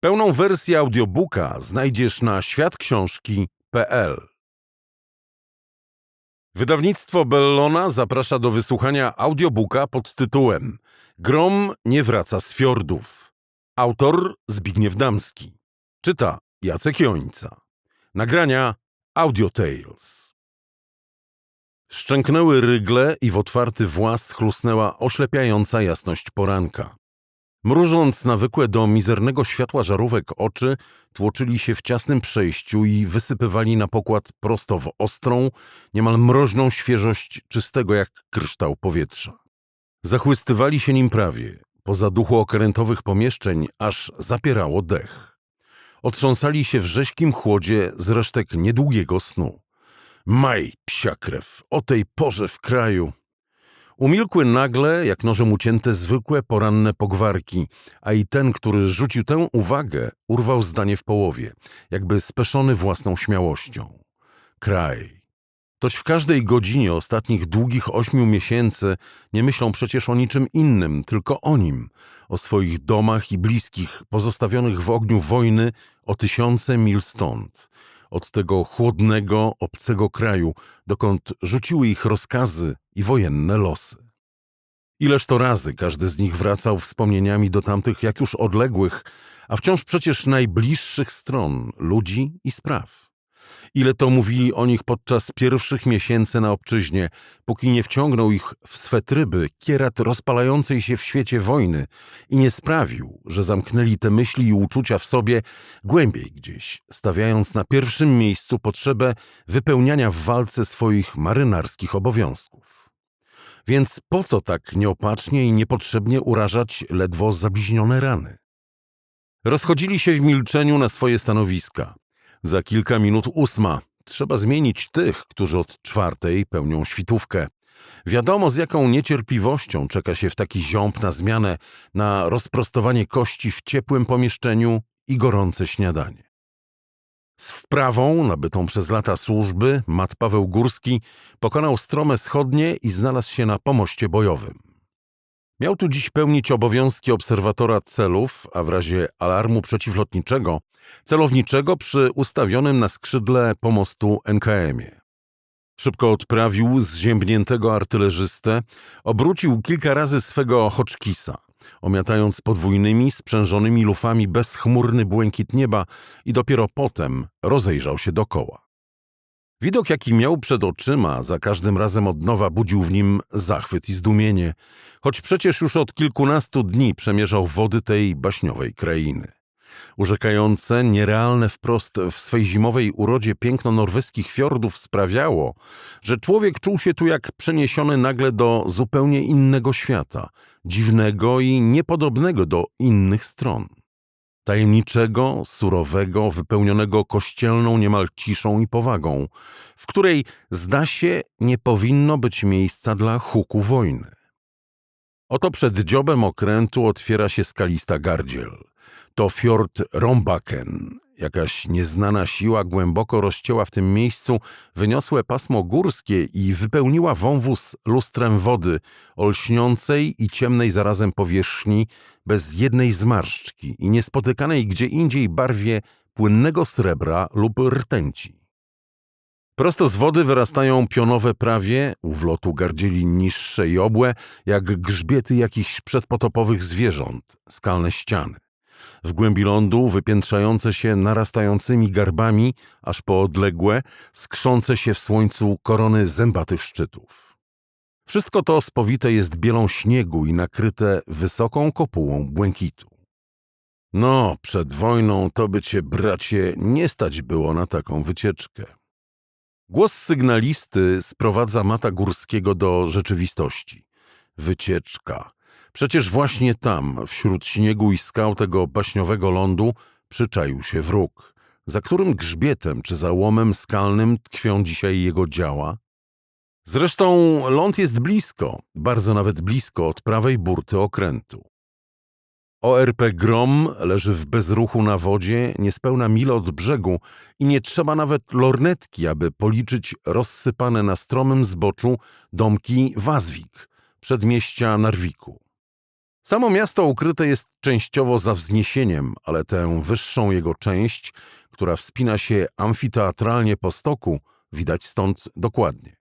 Pełną wersję audiobooka znajdziesz na światksiążki.pl. Wydawnictwo Bellona zaprasza do wysłuchania audiobooka pod tytułem Grom nie wraca z fiordów. Autor Zbigniew Damski. Czyta Jacek Jońca. Nagrania Audio Tales. Szczęknęły rygle i w otwarty włas chlusnęła oślepiająca jasność poranka. Mrużąc nawykłe do mizernego światła żarówek oczy, tłoczyli się w ciasnym przejściu i wysypywali na pokład prosto w ostrą, niemal mroźną świeżość czystego jak kryształ powietrza. Zachłystywali się nim prawie, poza duchu okrętowych pomieszczeń, aż zapierało dech. Otrząsali się w rześkim chłodzie z resztek niedługiego snu. Maj, psia krew, o tej porze w kraju. Umilkły nagle, jak nożem ucięte, zwykłe poranne pogwarki, a i ten, który rzucił tę uwagę, urwał zdanie w połowie, jakby speszony własną śmiałością. Kraj. Toć w każdej godzinie ostatnich długich ośmiu miesięcy nie myślą przecież o niczym innym, tylko o nim, o swoich domach i bliskich, pozostawionych w ogniu wojny o tysiące mil stąd, od tego chłodnego, obcego kraju, dokąd rzuciły ich rozkazy i wojenne losy. Ileż to razy każdy z nich wracał wspomnieniami do tamtych jak już odległych, a wciąż przecież najbliższych stron ludzi i spraw. Ile to mówili o nich podczas pierwszych miesięcy na obczyźnie, póki nie wciągnął ich w swe tryby kierat rozpalającej się w świecie wojny i nie sprawił, że zamknęli te myśli i uczucia w sobie głębiej gdzieś, stawiając na pierwszym miejscu potrzebę wypełniania w walce swoich marynarskich obowiązków. Więc po co tak nieopatrznie i niepotrzebnie urażać ledwo zabliźnione rany? Rozchodzili się w milczeniu na swoje stanowiska. Za kilka minut ósma. Trzeba zmienić tych, którzy od czwartej pełnią świtówkę. Wiadomo, z jaką niecierpliwością czeka się w taki ziąb na zmianę, na rozprostowanie kości w ciepłym pomieszczeniu i gorące śniadanie. Z wprawą, nabytą przez lata służby, mat Paweł Górski pokonał strome schodnie i znalazł się na pomoście bojowym. Miał tu dziś pełnić obowiązki obserwatora celów, a w razie alarmu przeciwlotniczego, celowniczego przy ustawionym na skrzydle pomostu NKM-ie. Szybko odprawił zziębniętego artylerzystę, obrócił kilka razy swego Hoczkisa, omiatając podwójnymi, sprzężonymi lufami bezchmurny błękit nieba i dopiero potem rozejrzał się dokoła. Widok, jaki miał przed oczyma, za każdym razem od nowa budził w nim zachwyt i zdumienie, choć przecież już od kilkunastu dni przemierzał wody tej baśniowej krainy. Urzekające, nierealne wprost w swej zimowej urodzie piękno norweskich fiordów sprawiało, że człowiek czuł się tu jak przeniesiony nagle do zupełnie innego świata, dziwnego i niepodobnego do innych stron tajemniczego, surowego, wypełnionego kościelną niemal ciszą i powagą, w której, zda się, nie powinno być miejsca dla huku wojny. Oto przed dziobem okrętu otwiera się skalista gardziel. To fiord Rombaken. Jakaś nieznana siła głęboko rozcięła w tym miejscu wyniosłe pasmo górskie i wypełniła wąwóz lustrem wody o lśniącej i ciemnej zarazem powierzchni bez jednej zmarszczki i niespotykanej gdzie indziej barwie płynnego srebra lub rtęci. Prosto z wody wyrastają pionowe prawie, u wlotu gardzieli niższe i obłe, jak grzbiety jakichś przedpotopowych zwierząt, skalne ściany. W głębi lądu wypiętrzające się narastającymi garbami, aż po odległe, skrzące się w słońcu korony zębatych szczytów. Wszystko to spowite jest bielą śniegu i nakryte wysoką kopułą błękitu. No, przed wojną to by cię, bracie, nie stać było na taką wycieczkę. Głos sygnalisty sprowadza Mata Górskiego do rzeczywistości. Wycieczka. Przecież właśnie tam, wśród śniegu i skał tego baśniowego lądu, przyczaił się wróg, za którym grzbietem czy załomem skalnym tkwią dzisiaj jego działa. Zresztą ląd jest blisko, bardzo nawet blisko od prawej burty okrętu. ORP Grom leży w bezruchu na wodzie, niespełna mil od brzegu i nie trzeba nawet lornetki, aby policzyć rozsypane na stromym zboczu domki Wazwik, przedmieścia Narwiku. Samo miasto ukryte jest częściowo za wzniesieniem, ale tę wyższą jego część, która wspina się amfiteatralnie po stoku, widać stąd dokładnie.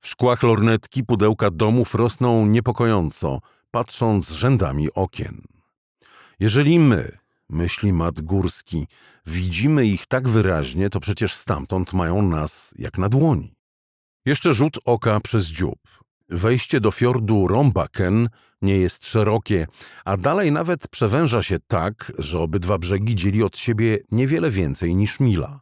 W szkłach lornetki pudełka domów rosną niepokojąco, patrząc rzędami okien. Jeżeli my, myśli Mat Górski, widzimy ich tak wyraźnie, to przecież stamtąd mają nas jak na dłoni. Jeszcze rzut oka przez dziób. Wejście do fiordu Rombaken nie jest szerokie, a dalej nawet przewęża się tak, że obydwa brzegi dzieli od siebie niewiele więcej niż mila.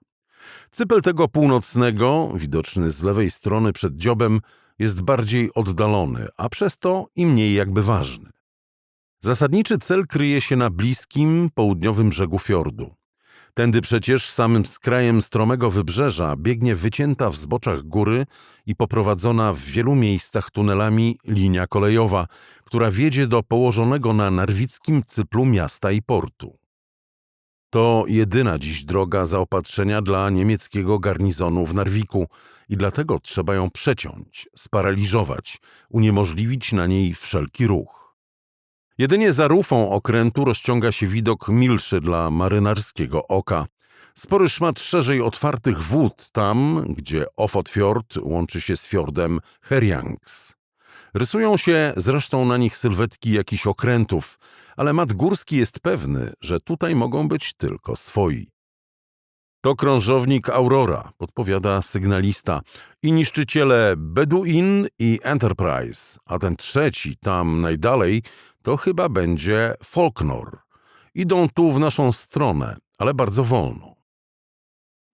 Cypel tego północnego, widoczny z lewej strony przed dziobem, jest bardziej oddalony, a przez to i mniej jakby ważny. Zasadniczy cel kryje się na bliskim, południowym brzegu fiordu. Tędy przecież samym skrajem stromego wybrzeża biegnie wycięta w zboczach góry i poprowadzona w wielu miejscach tunelami linia kolejowa, która wiedzie do położonego na narwickim cyplu miasta i portu. To jedyna dziś droga zaopatrzenia dla niemieckiego garnizonu w Narwiku i dlatego trzeba ją przeciąć, sparaliżować, uniemożliwić na niej wszelki ruch. Jedynie za rufą okrętu rozciąga się widok milszy dla marynarskiego oka. Spory szmat szerzej otwartych wód tam, gdzie Ofotfjord łączy się z fiordem Herjangs. Rysują się zresztą na nich sylwetki jakichś okrętów, ale Mat Górski jest pewny, że tutaj mogą być tylko swoi. To krążownik Aurora, podpowiada sygnalista, i niszczyciele Beduin i Enterprise, a ten trzeci, tam najdalej, to chyba będzie Falknor. Idą tu w naszą stronę, ale bardzo wolno.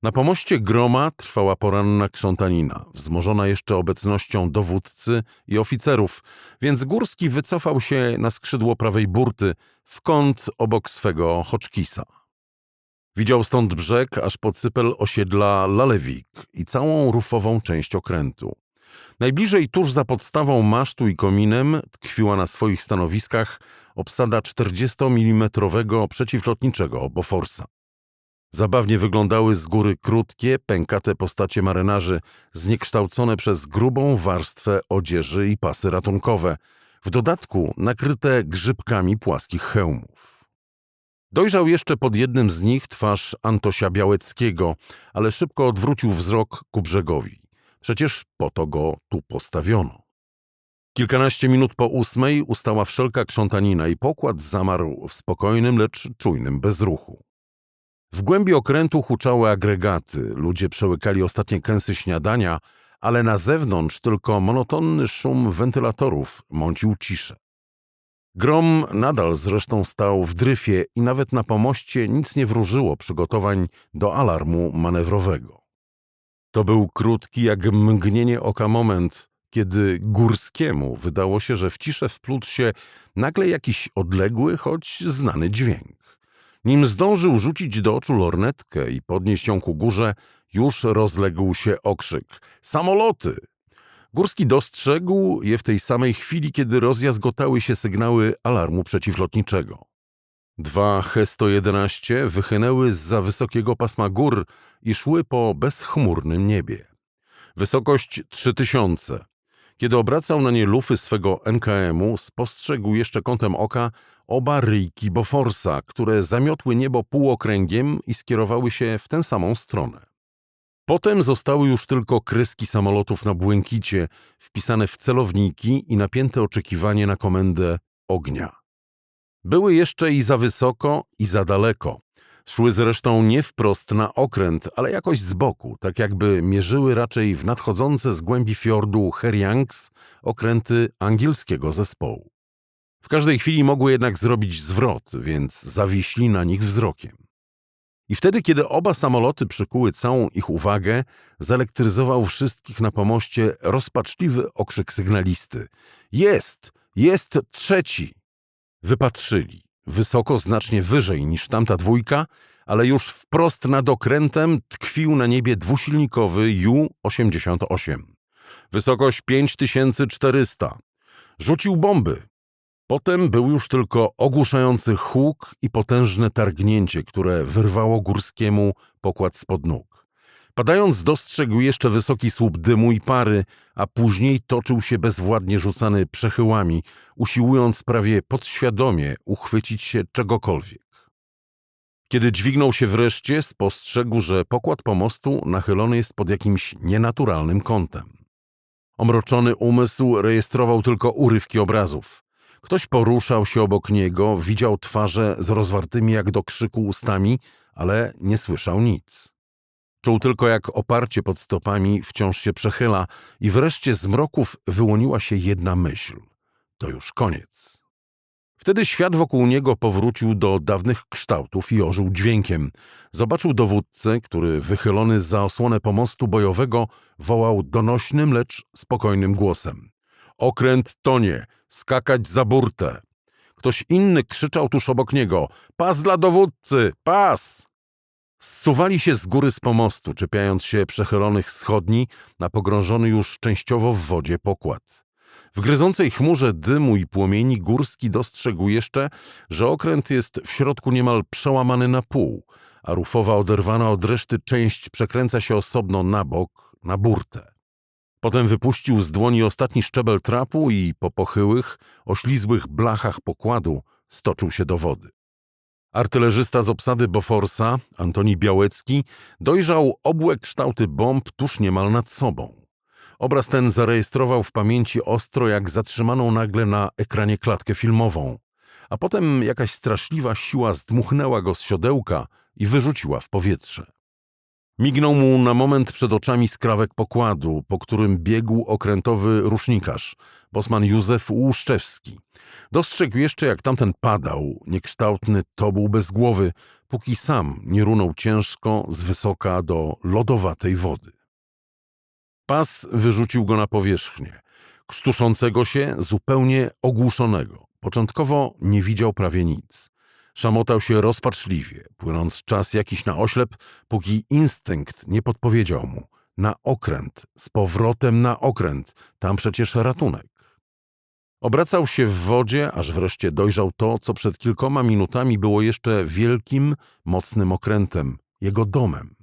Na pomoście groma trwała poranna krzątanina, wzmożona jeszcze obecnością dowódcy i oficerów, więc Górski wycofał się na skrzydło prawej burty, w kąt obok swego Hoczkisa. Widział stąd brzeg aż po cypel osiedla Lalewik i całą rufową część okrętu. Najbliżej tuż za podstawą masztu i kominem tkwiła na swoich stanowiskach obsada 40 mm przeciwlotniczego Boforsa. Zabawnie wyglądały z góry krótkie, pękate postacie marynarzy, zniekształcone przez grubą warstwę odzieży i pasy ratunkowe, w dodatku nakryte grzybkami płaskich hełmów. Dojrzał jeszcze pod jednym z nich twarz Antosia Białeckiego, ale szybko odwrócił wzrok ku brzegowi. Przecież po to go tu postawiono. Kilkanaście minut po ósmej ustała wszelka krzątanina i pokład zamarł w spokojnym, lecz czujnym bezruchu. W głębi okrętu huczały agregaty, ludzie przełykali ostatnie kęsy śniadania, ale na zewnątrz tylko monotonny szum wentylatorów mącił ciszę. Grom nadal zresztą stał w dryfie i nawet na pomoście nic nie wróżyło przygotowań do alarmu manewrowego. To był krótki jak mgnienie oka moment, kiedy Górskiemu wydało się, że w ciszę wplótł się nagle jakiś odległy, choć znany dźwięk. Nim zdążył rzucić do oczu lornetkę i podnieść ją ku górze, już rozległ się okrzyk: Samoloty! Górski dostrzegł je w tej samej chwili, kiedy rozjazgotały się sygnały alarmu przeciwlotniczego. Dwa He-111 wychynęły z za wysokiego pasma gór i szły po bezchmurnym niebie. Wysokość 3000. Kiedy obracał na nie lufy swego NKM-u, spostrzegł jeszcze kątem oka oba ryjki Boforsa, które zamiotły niebo półokręgiem i skierowały się w tę samą stronę. Potem zostały już tylko kreski samolotów na błękicie, wpisane w celowniki i napięte oczekiwanie na komendę ognia. Były jeszcze i za wysoko, i za daleko. Szły zresztą nie wprost na okręt, ale jakoś z boku, tak jakby mierzyły raczej w nadchodzące z głębi fiordu Herjangs okręty angielskiego zespołu. W każdej chwili mogły jednak zrobić zwrot, więc zawiśli na nich wzrokiem. I wtedy, kiedy oba samoloty przykuły całą ich uwagę, zelektryzował wszystkich na pomoście rozpaczliwy okrzyk sygnalisty. Jest! Jest trzeci! Wypatrzyli. Wysoko, znacznie wyżej niż tamta dwójka, ale już wprost nad okrętem tkwił na niebie dwusilnikowy Ju-88. Wysokość 5400. Rzucił bomby. Potem był już tylko ogłuszający huk i potężne targnięcie, które wyrwało Górskiemu pokład spod nóg. Padając dostrzegł jeszcze wysoki słup dymu i pary, a później toczył się bezwładnie rzucany przechyłami, usiłując prawie podświadomie uchwycić się czegokolwiek. Kiedy dźwignął się wreszcie, spostrzegł, że pokład pomostu nachylony jest pod jakimś nienaturalnym kątem. Omroczony umysł rejestrował tylko urywki obrazów. Ktoś poruszał się obok niego, widział twarze z rozwartymi jak do krzyku ustami, ale nie słyszał nic. Czuł tylko, jak oparcie pod stopami wciąż się przechyla i wreszcie z mroków wyłoniła się jedna myśl. To już koniec. Wtedy świat wokół niego powrócił do dawnych kształtów i ożył dźwiękiem. Zobaczył dowódcę, który wychylony za osłonę pomostu bojowego wołał donośnym, lecz spokojnym głosem. Okręt tonie, skakać za burtę. Ktoś inny krzyczał tuż obok niego. Pas dla dowódcy, pas! Zsuwali się z góry z pomostu, czepiając się przechylonych schodni na pogrążony już częściowo w wodzie pokład. W gryzącej chmurze dymu i płomieni Górski dostrzegł jeszcze, że okręt jest w środku niemal przełamany na pół, a rufowa oderwana od reszty część przekręca się osobno na bok, na burtę. Potem wypuścił z dłoni ostatni szczebel trapu i po pochyłych, oślizłych blachach pokładu stoczył się do wody. Artylerzysta z obsady Boforsa, Antoni Białecki, dojrzał obłe kształty bomb tuż niemal nad sobą. Obraz ten zarejestrował w pamięci ostro jak zatrzymaną nagle na ekranie klatkę filmową, a potem jakaś straszliwa siła zdmuchnęła go z siodełka i wyrzuciła w powietrze. Mignął mu na moment przed oczami skrawek pokładu, po którym biegł okrętowy rusznikarz, bosman Józef Łuszczewski. Dostrzegł jeszcze, jak tamten padał, niekształtny to był bez głowy, póki sam nie runął ciężko z wysoka do lodowatej wody. Pas wyrzucił go na powierzchnię, krztuszącego się, zupełnie ogłuszonego. Początkowo nie widział prawie nic. Szamotał się rozpaczliwie, płynąc czas jakiś na oślep, póki instynkt nie podpowiedział mu. Na okręt, z powrotem na okręt, tam przecież ratunek. Obracał się w wodzie, aż wreszcie dojrzał to, co przed kilkoma minutami było jeszcze wielkim, mocnym okrętem, jego domem.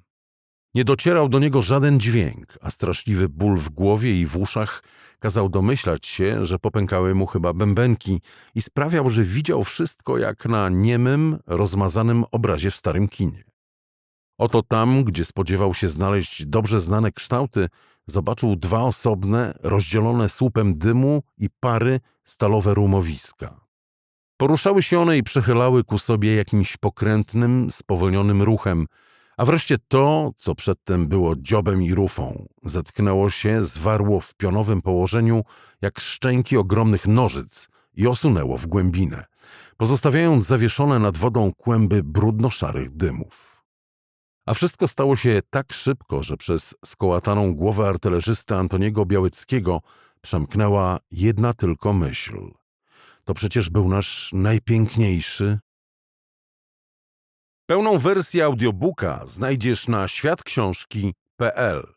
Nie docierał do niego żaden dźwięk, a straszliwy ból w głowie i w uszach kazał domyślać się, że popękały mu chyba bębenki i sprawiał, że widział wszystko jak na niemym, rozmazanym obrazie w starym kinie. Oto tam, gdzie spodziewał się znaleźć dobrze znane kształty, zobaczył dwa osobne, rozdzielone słupem dymu i pary stalowe rumowiska. Poruszały się one i przechylały ku sobie jakimś pokrętnym, spowolnionym ruchem, a wreszcie to, co przedtem było dziobem i rufą, zetknęło się, zwarło w pionowym położeniu jak szczęki ogromnych nożyc i osunęło w głębinę, pozostawiając zawieszone nad wodą kłęby brudno-szarych dymów. A wszystko stało się tak szybko, że przez skołataną głowę artylerzysty Antoniego Białeckiego przemknęła jedna tylko myśl. To przecież był nasz najpiękniejszy, Pełną wersję audiobooka znajdziesz na światksiążki.pl.